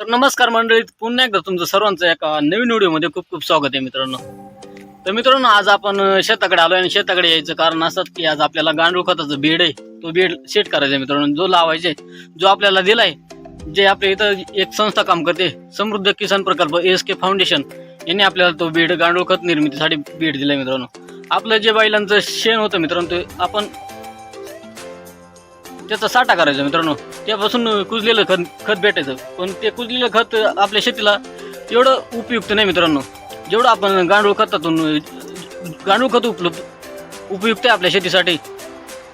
तर नमस्कार मंडळी पुन्हा एकदा तुमचं सर्वांचं एका नवीन व्हिडिओमध्ये खूप खूप स्वागत आहे मित्रांनो. तर मित्रांनो आज आपण शेताकडे आलो आणि शेताकडे यायचं कारण असत की आज आपल्याला गांडूळ खताचं बेड आहे. तो बेड सेट करायचा आहे मित्रांनो. जो लावायचा आहे जो आपल्याला दिलाय जे आपल्या इथं एक संस्था काम करते समृद्ध किसान प्रकल्प एस के फाउंडेशन यांनी आपल्याला तो बेड गांडूळ खत निर्मितीसाठी बीड दिलाय मित्रांनो. आपलं जे बैलांचं शेण होतं मित्रांनो ते आपण त्याचा साठा करायचा मित्रांनो. त्यापासून कुजलेलं खत खत भेटायचं. पण ते कुजलेलं खत आपल्या शेतीला एवढं उपयुक्त नाही मित्रांनो. जेवढं आपण गांडूळ खतातून गांडूळ खत उपलब्ध उपयुक्त आहे आपल्या शेतीसाठी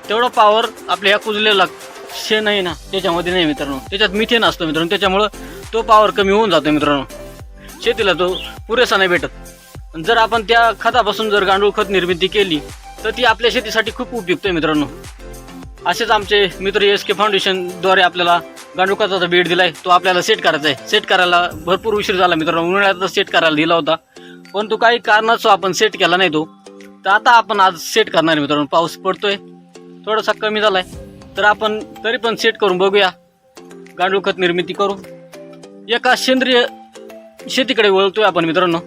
तेवढं पावर आपल्या ह्या कुजलेला शेण आहे ना त्याच्यामध्ये नाही मित्रांनो. त्याच्यात मिथेन असतो मित्रांनो. त्याच्यामुळं तो पावर कमी होऊन जातो मित्रांनो. शेतीला तो पुरेसा नाही भेटत. जर आपण त्या खतापासून जर गांडूळ खत निर्मिती केली तर ती आपल्या शेतीसाठी खूप उपयुक्त आहे मित्रांनो. असेच आमचे मित्र एस के फाउंडेशनद्वारे आपल्याला गांडुकाचा भेट दिलाय. तो आपल्याला सेट करायचा आहे सेट करायला भरपूर उशीर झाला मित्रांनो. उन्हाळ्यातच सेट करायला दिला होता. परंतु काही कारणास्तव आपण सेट केला नाही तो. तर आता आपण आज सेट करणार आहे मित्रांनो. पाऊस पडतोय. थोडासा कमी झालाय. तर आपण तरी पण सेट करून बघूया. गांडूळ खत निर्मिती करू. एका सेंद्रिय शेतीकडे वळतोय आपण मित्रांनो.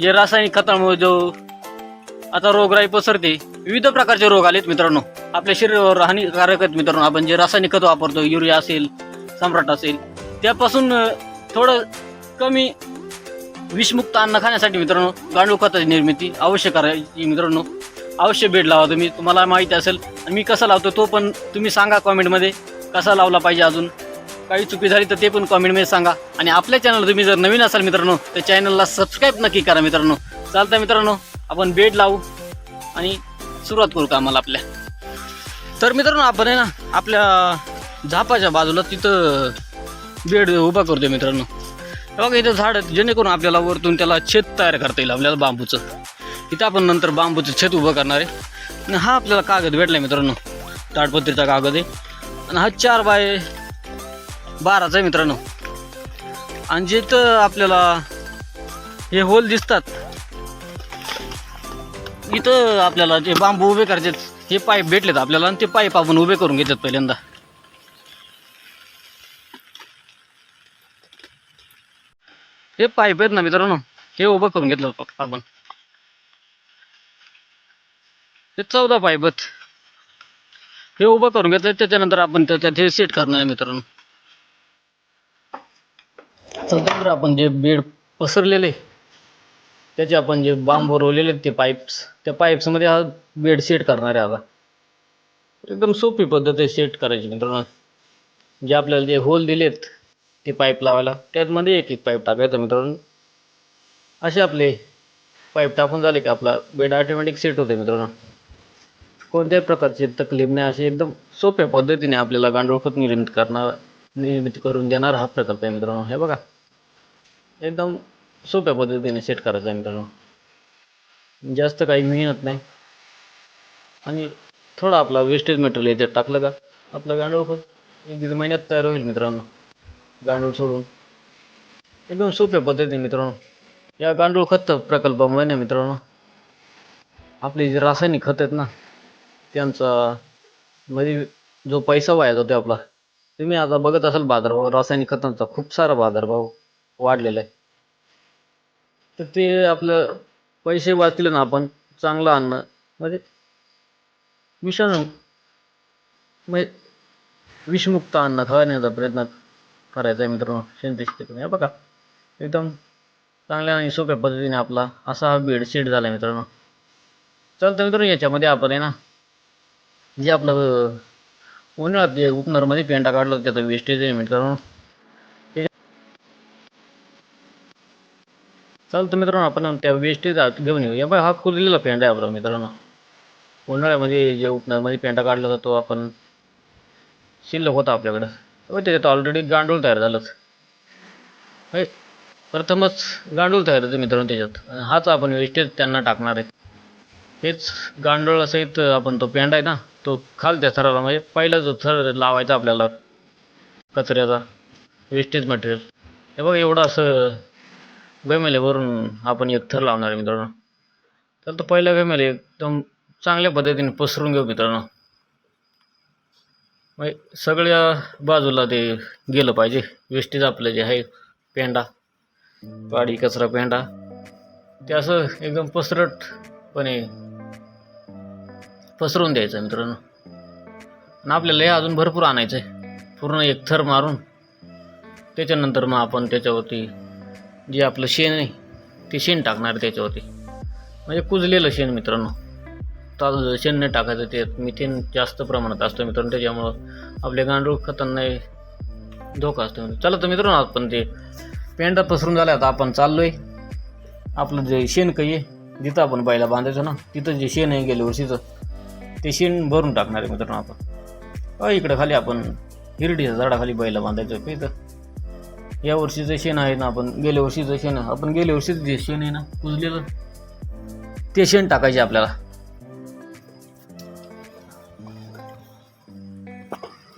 जे रासायनिक खतामुळे जो आता रोगराई पसरते विविध प्रकारचे रोग आलेत मित्रांनो. आपल्या शरीरावर हानिकारक आहेत मित्रांनो. आपण जे रासायनिक खत वापरतो युरिया असेल सम्राट असेल त्यापासून थोडं कमी विषमुक्त अन्न खाण्यासाठी मित्रांनो गांडूळ खताची निर्मिती अवश्य करायची मित्रांनो. अवश्य भेट लावा तुम्ही. तुम्हाला माहिती असेल. आणि मी कसा लावतो तो पण तुम्ही सांगा कॉमेंटमध्ये. कसा लावला पाहिजे अजून? काही चुकी झाली तर ते पण कॉमेंटमध्ये सांगा. आणि आपल्या चॅनल तुम्ही जर नवीन असाल मित्रांनो तर चॅनलला सबस्क्राईब नक्की करा मित्रांनो. चालतं मित्रांनो आपण बेड लावू. आणि सुरुवात करू कामाला आपल्या? तर मित्रांनो आपण आहे ना आपल्या झापाच्या बाजूला तिथं बेड उभा करतोय मित्रांनो. बघा इथं झाड जेणेकरून आपल्याला वरतून त्याला छेद तयार करता येईल आपल्याला बांबूचं. इथं आपण नंतर बांबूचं छेद उभं करणार आहे. आणि हा आपल्याला कागद भेटला आहे मित्रांनो. ताडपत्रीचा कागद आहे. आणि हा चार बाय बाराचा आहे मित्रांनो. आणि जिथं आपल्याला हे होल दिसतात इथं आपल्याला जे बांबू उभे करायचे हे पाईप भेटलेत आपल्याला आणि ते पाईप आपण उभे करून घेतात पहिल्यांदा. हे पाईप आहेत ना मित्रांनो हे उभं करून घेतलं आपण. हे चौदा पाईप आहेत. हे उभं करून घेतलं त्याच्यानंतर आपण त्याच्यात हे सेट करणार आहे मित्रांनो. आपण जे बेड पसरलेले त्याचे आपण जे बांब रोवलेले आहेत ते पाईप्स त्या पाईप्समध्ये हा बेड सेट करणार आहे आता. एकदम सोपी पद्धत आहे सेट करायची मित्रांनो. जे आपल्याला जे होल दिलेत ते पाईप लावायला त्यातमध्ये एक एक पाईप टाकायचा मित्रांनो. असे आपले पाईप टाकून झाले की आपला बेड ऑटोमॅटिक सेट होते मित्रांनो. कोणत्याही प्रकारची तकलीफ नाही अशी एकदम सोप्या पद्धतीने आपल्याला गांडूळ खत निर्मित करणार निर्मिती करून देणार हा प्रकल्प आहे मित्रांनो. हे बघा. एकदम सोप्या पद्धतीने सेट करायचं आहे मित्रांनो. जास्त काही मेहनत नाही. आणि थोडा आपला वेस्टेज मटेरियल याच्यात टाकलं का आपलं गांडूळ खत एक दीड महिन्यात तयार होईल मित्रांनो. गांडूळ सोडून. एकदम सोप्या पद्धतीने मित्रांनो. या गांडूळ खत प्रकल्पामुळे ना मित्रांनो आपले जे रासायनिक खत आहेत ना त्यांचा मध्ये जो पैसा वाया जातो आपला तुम्ही आता बघत असाल बाजारभाव रासायनिक खतांचा खूप सारा बाजारभाव वाढलेला आहे. तर ते आपलं पैसे वाचले ना आपण चांगलं अन्न म्हणजे विषाणू म्हणजे विषमुक्त अन्न खाण्याचा प्रयत्न करायचा आहे मित्रांनो सेंद्रिय शेतीतून हे बघा एकदम चांगल्या आणि सोप्या पद्धतीने आपला असा हा बेड सेट झाला आहे मित्रांनो. चालतं मित्रांनो याच्यामध्ये आपण आहे ना जे आपलं उन्हाळ्यात उपनरमध्ये पेंडा काढला त्याचं वेस्टेज आहे मित्रांनो. चालतं मित्रांनो आपण त्या वेस्टेज घेऊन येऊ. या बघा हा खुललेला पेंडा आहे आपला मित्रांनो. उन्हाळ्यामध्ये जे उपनामध्ये पेंडा काढला होता तो आपण शिल्लक होता आपल्याकडं. त्याच्यात ऑलरेडी गांडूळ तयार झालंच. होय प्रथमच गांडूळ तयार होतं मित्रांनो त्याच्यात. हाच आपण वेस्टेज त्यांना टाकणार आहे. हेच गांडूळासहित आपण तो पेंडा आहे ना तो खालत्या थराला म्हणजे पहिला जो थर लावायचा आपल्याला कचऱ्याचा वेस्टेज मटेरियल हे बघ एवढं असं गमेल्यावरून आपण एक थर लावणार आहे मित्रांनो. तर तो पहिला गमेले एकदम चांगल्या पद्धतीने पसरून घेऊ मित्रांनो. मग सगळ्या बाजूला ते गेलं पाहिजे. वेस्टेज आपलं जे आहे पेंडा पाडी कचरा पेंडा ते असं एकदम पसरटपणे पसरून द्यायचं मित्रांनो. आणि आपल्याला हे अजून भरपूर आणायचं आहे पूर्ण एक थर मारून त्याच्यानंतर मग आपण त्याच्यावरती जे आपलं शेण आहे ते शेण टाकणार आहे त्याच्यावरती. म्हणजे कुजलेलं शेण मित्रांनो. ताजं शेण नाही टाकायचं ते मिथेन जास्त प्रमाणात असतं मित्रांनो. त्याच्यामुळं आपल्या गांडूळ खतांनाही धोका असतो. चला तर मित्रांनो आपण ते पेंडा पसरून झाल्या आता आपण चाललोय. आपलं जे शेण काही आहे जिथं आपण बायला बांधायचो ना तिथं जे शेण आहे गेल्या वर्षीचं ते शेण भरून टाकणार आहे मित्रांनो आपण. अ, इकडं खाली आपण हिरडीच्या झाडाखाली बैला बांधायचं. इथं या वर्षीचं शेण आहे ना आपण गेल्या वर्षीचं शेण आपण गेल्या वर्षीचं जे शेण आहे ना कुजलेलं ते शेण टाकायचे आपल्याला.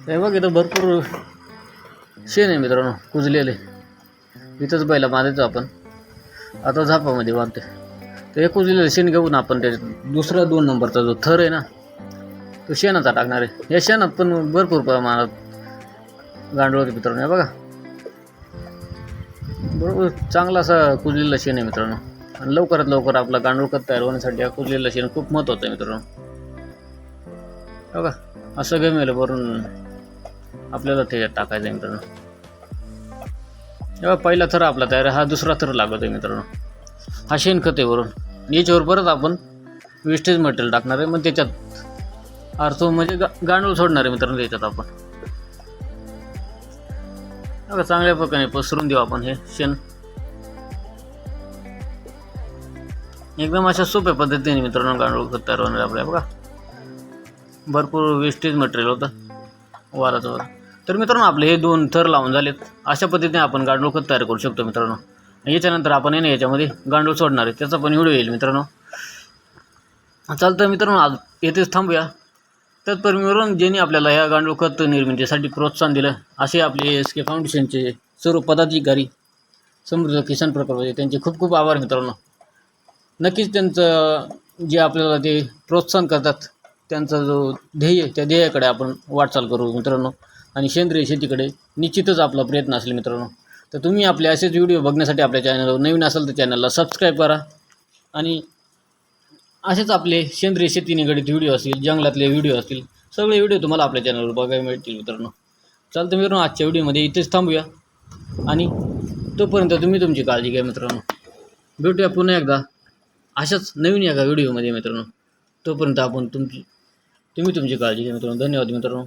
हे बघ इथं भरपूर शेण आहे मित्रांनो कुजलेले इथंच बैला बांधायचो आपण. आता झापामध्ये बांधते तर हे कुजलेलं शेण घेऊन आपण त्याच्यात दुसरा दोन नंबरचा जो थर आहे ना तो शेणाचा टाकणार आहे. या शेणात पण भरपूर प्रमाणात गांडूळ होते मित्रांनो हे बघा. बरोबर. चांगला असा कुजलेला शेण आहे मित्रांनो. आणि लवकरात लवकर आपला गांडूळ खत तयार होण्यासाठी हा कुजलेला शेण खूप महत्त्वाचं आहे मित्रांनो. हो बघा असं गमेल भरून आपल्याला त्याच्यात टाकायचं आहे मित्रांनो. तेव्हा पहिला थर आपला तयार आहे हा दुसरा थर लागत आहे मित्रांनो. हा शेणखत आहे वरून. याच्यावर परत आपण वेस्टेज मटेरियल टाकणार आहे मग त्याच्यात अर्थ म्हणजे गा गांडूळ सोडणार आहे मित्रांनो त्याच्यात आपण. बघा चांगल्या प्रकारे पसरून देऊ आपण हे शेण. एकदम अशा सोप्या पद्धतीने मित्रांनो गांडूळ खत तयार होणार आपल्या बघा. भरपूर वेस्टेज मटेरियल होतं वाराचं वर तर मित्रांनो आपले हे दोन थर लावून झालेत. अशा पद्धतीने आपण गांडूळ खत तयार करू शकतो मित्रांनो. याच्यानंतर आपण आहे ना याच्यामध्ये गांडूळ सोडणार आहे. त्याचा पण व्हिडिओ येईल मित्रांनो. चालतं मित्रांनो आज येथेच थांबूया. तत्परमीवरून ज्यांनी आपल्याला या गांडूळ खत निर्मितीसाठी प्रोत्साहन दिलं असे आपले एस के फाउंडेशनचे सर्व पदाधिकारी समृद्ध किसान प्रकल्पाचे त्यांचे खूप खूप आभार मित्रांनो. नक्कीच त्यांचं जे आपल्याला ते प्रोत्साहन करतात त्यांचा जो ध्येय त्या ध्येयाकडे आपण वाटचाल करू मित्रांनो. आणि सेंद्रिय शेतीकडे निश्चितच आपला प्रयत्न असेल मित्रांनो. तर तुम्ही आपले असेच व्हिडिओ बघण्यासाठी आपल्या चॅनलवर नवीन असाल तर चॅनलला सबस्क्राईब करा आणि असेच आपले सेंद्रिय शेती निगडीत व्हिडिओ असतील जंगलातले व्हिडिओ असतील सगळे व्हिडिओ तुम्हाला आपल्या चॅनलवर बघायला मिळतील मित्रांनो. चालतं मित्रांनो आजच्या व्हिडिओमध्ये इथेच थांबूया. आणि तोपर्यंत तुम्ही तुमची काळजी घ्या मित्रांनो. भेटूया पुन्हा एकदा अशाच नवीन एका व्हिडिओमध्ये मित्रांनो. तोपर्यंत आपण तुमची तुम्ही तुमची काळजी घ्या मित्रांनो. धन्यवाद मित्रांनो.